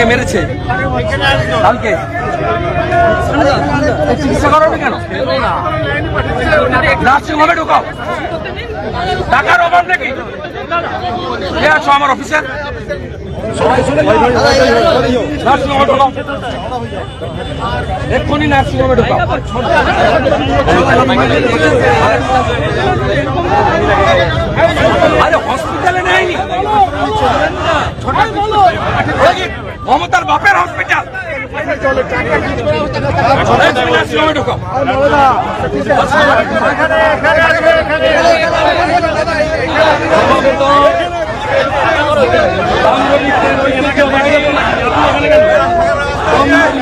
আপনাকে মেরেছে? কালকে? চিকিৎসা করাবে কেন? নার্সিং হোমে ঢুকাও। টাকার অভাব নাকি? কে আছো আমার অফিসের ঢুকাও। এক্ষুনি ঢুকাও। আরে হসপিটালে নেয়নি? মমতার বাপের হসপিটাল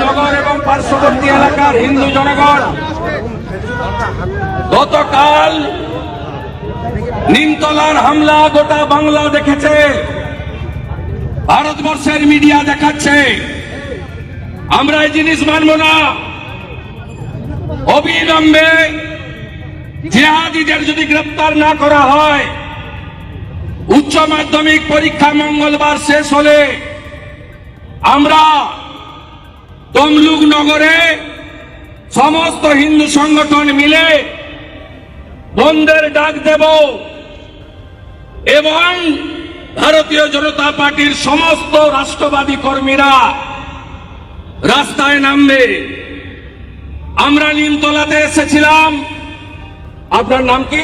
নগর এবং পার্শ্ববর্তী এলাকার হিন্দু জনগণ, গতকাল নিমতলার হামলা গোটা বাংলা দেখেছে। ভারতবর্ষের মিডিয়া দেখাচ্ছে। আমরা এই জিনিস মানব না। অবিলম্বে জেহাদিদের যদি গ্রেপ্তার না করা হয়, উচ্চ মাধ্যমিক পরীক্ষা মঙ্গলবার শেষ হলে আমরা তমলুক নগরে সমস্ত হিন্দু সংগঠন মিলে বন্ধের ডাক দেব এবং ভারতীয় জনতা পার্টির সমস্ত রাষ্ট্রবাদী কর্মীরা রাস্তায় নামবে। আমরা নিমতলাতে এসেছিলাম। আপনার নাম কি?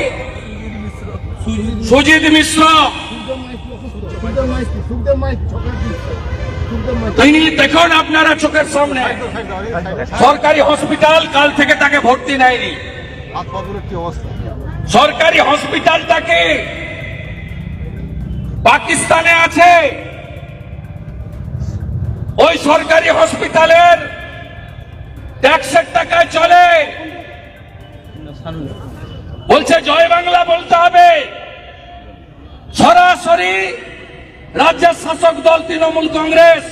সুজিত মিশ্র। তিনি দেখুন আপনারা চোখের সামনে। সরকারি হসপিটাল কাল থেকে তাকে ভর্তি নেয়নি। সরকারি হসপিটালটাকে পাকিস্তানে আছে। ওই সরকারি হসপিটালের ট্যাক্সের টাকায় চলে। বলছে, জয় বাংলা বলতে হবে। সরাসরি রাজ্যের শাসক দল তৃণমূল কংগ্রেস,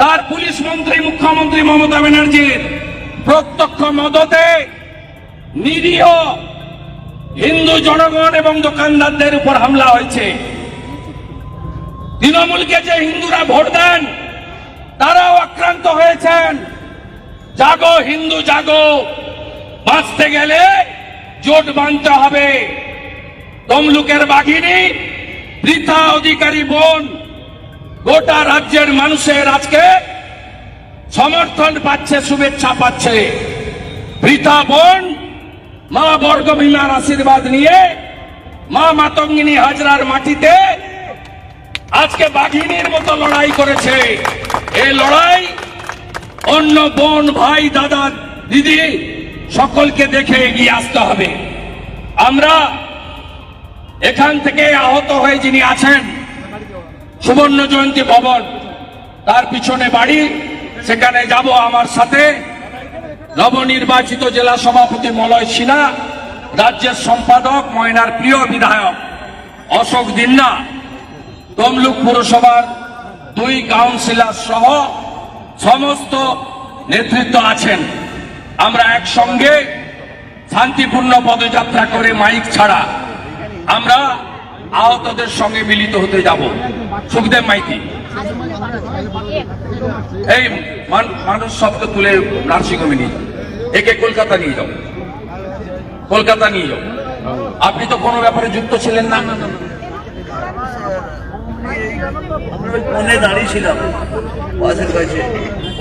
তার পুলিশ মন্ত্রী, মুখ্যমন্ত্রী মমতা ব্যানার্জির প্রত্যক্ষ মদতে নিরীহ হিন্দু জনগণ এবং দোকানদারদের উপর হামলা হয়েছে। তৃণমূলকে যে হিন্দুরা ভোট দেন, তারাও আক্রান্ত হয়েছেন। জাগো, হিন্দু জাগো। বাঁচতে গেলে জোট বাঁধতে হবে। তমলুকের বাঘিনী, বৃথা অধিকারী বোন, গোটা রাজ্যের মানুষের আজকে সমর্থন পাচ্ছে, শুভেচ্ছা পাচ্ছে। বৃথা বোন মা বর্গ বর্গভীমার আশীর্বাদ নিয়ে মা মাতঙ্গিনী হাজরার মাটিতে আজকে বাঘিনীর মতো লড়াই করেছে। এই লড়াই অন্য বোন, ভাই, দাদা, দিদি সকলকে দেখে এগিয়ে আসতে হবে। আমরা এখান থেকে আহত হয়ে যিনি আছেন, সুবর্ণ জয়ন্তী ভবন, তার পিছনে বাড়ি, সেখানে যাব আমার সাথে। নবনির্বাচিত জেলা সভাপতি মলয় সিনহা, রাজ্যের সম্পাদক, ময়নার প্রিয় বিধায়ক অশোক দিন্না, তমলুক পুরসভার দুই কাউন্সিলর সহ সমস্ত নেতৃত্ব আছেন। আমরা একসঙ্গে শান্তিপূর্ণ পদযাত্রা করে মাইক ছাড়া আমরা আহতদের সঙ্গে মিলিত হতে যাব। সুখদেব মাইতি। এই মানুষ শব্দ তুলে নার্সিংহোমে নিয়ে যাও। একে কলকাতা নিয়ে যাও। কলকাতা নিয়ে যাও। আপনি তো কোনো ব্যাপারে যুক্ত ছিলেন না। আমরা দাঁড়িয়েছিলাম। বাসের কাছে।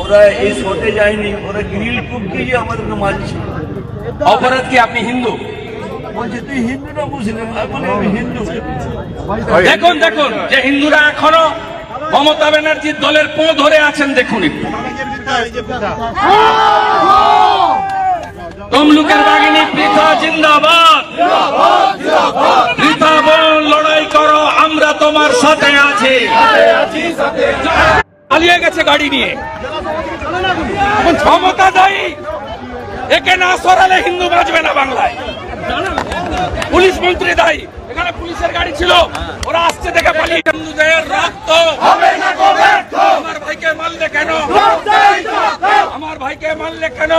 ওরা এই যায়নি। ওরা গ্রিল টুকিয়ে আমাদেরকে মারছে। অপরাধ কি আপনি হিন্দু? বলছে তুই হিন্দু না মুসলিম? আমি হিন্দু। দেখুন দেখুন যে হিন্দুরা এখনও মমতা ব্যানার্জির দলের পো ধরে আছেন দেখুন তমলুকের বাগিনী পৃথা জিন্দাবাদ। পৃথা বোন লড়াই করো, আমরা তোমার সাথে আছি। পালিয়ে গেছে গাড়ি নিয়ে। ক্ষমতা দায়ী একে না সরালে হিন্দু বাঁচবে না বাংলায়। পুলিশ মন্ত্রী দায়ী। এখানে পুলিশের গাড়ি ছিল। ওরা আসছে দেখে পালিয়ে হিন্দুদের রক্ত। হবে না আমার ভাইকে মারলে কেন? আমার ভাইকে মারলে কেন?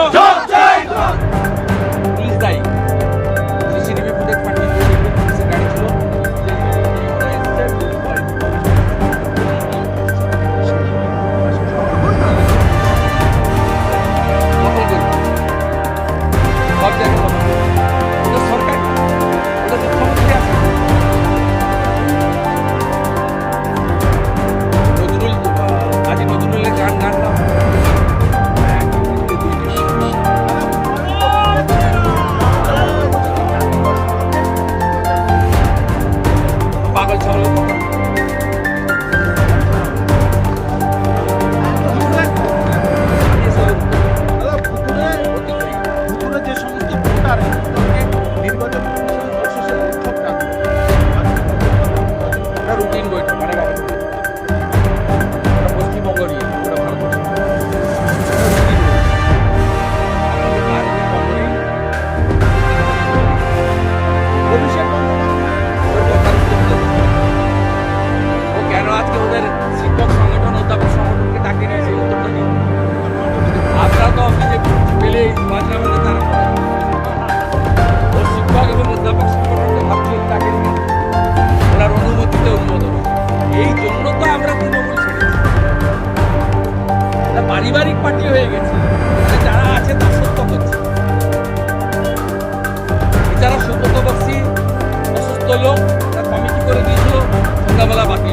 পারিবারিক পার্টি হয়ে গেছে। যারা আছে দাসত্ব করছে যারা সুব্রত অসুস্থ লোক, তার কমিটি করে দিয়েছিল? সন্ধ্যাবেলা করে।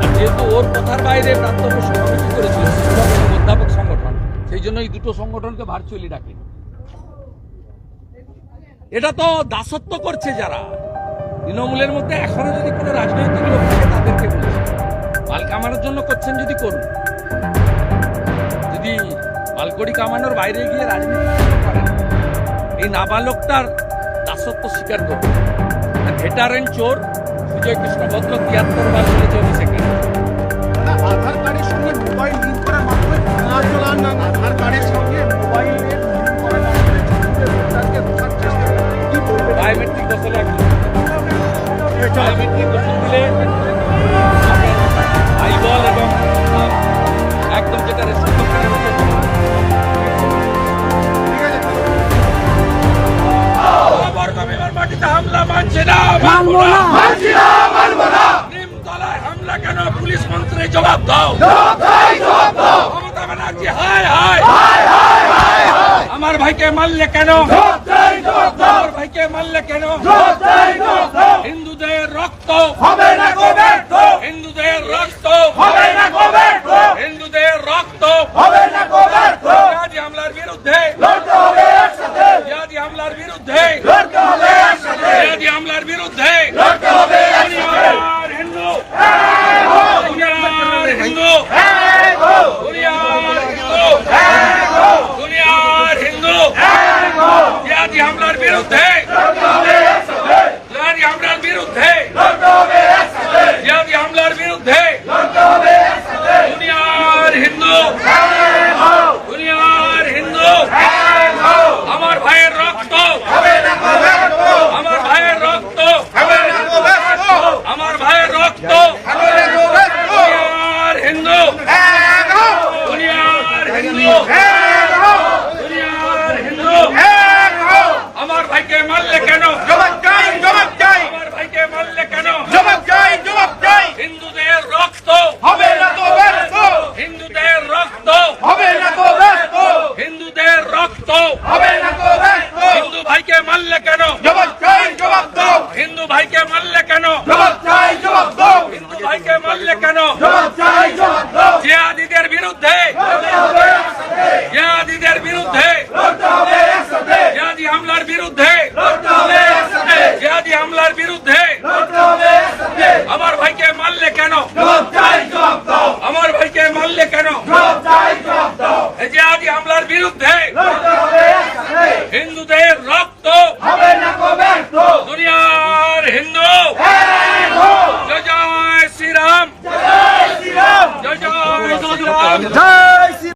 আর যেহেতু ওর কথার বাইরে প্রাপ্ত কমিটি করেছিল? অধ্যাপক সংগঠন। সেই জন্য এই দুটো সংগঠনকে ভার্চুয়ালি ডাকে। এটা তো দাসত্ব করছে যারা। তৃণমূলের মধ্যে এখনও যদি কোনো রাজনৈতিক লোক থাকে, তাদেরকে বলছে মাল কামানোর জন্য করছেন যদি করুন যদি মালকড়ি কামানোর বাইরে গিয়ে রাজনীতি করতে পারেন এই নাবালকটার দাসত্ব স্বীকার করবে ভেটারেন চোর সুজয় কৃষ্ণ ভদ্র তিয়াত্তর বার বলেছে অভিষেকে না, আধার কার্ডের সঙ্গে মোবাইল লিঙ্ক মাধ্যমে না চলার না আধার কার্ডের সঙ্গে মোবাইলের মাধ্যমে ছুটে ভোটারকে মাটিতে হামলা মানছে না মানবো না। মানছি না মানবো না নিমতলায় হামলা কেন পুলিশ মন্ত্রী জবাব দাও মমতা ব্যানার্জি হায় হায় আমার ভাইকে মারলে কেন আমার ভাইকে মারলে কেন হিন্দুদের রক্ত হবে না হিন্দুদের রক্ত হবে না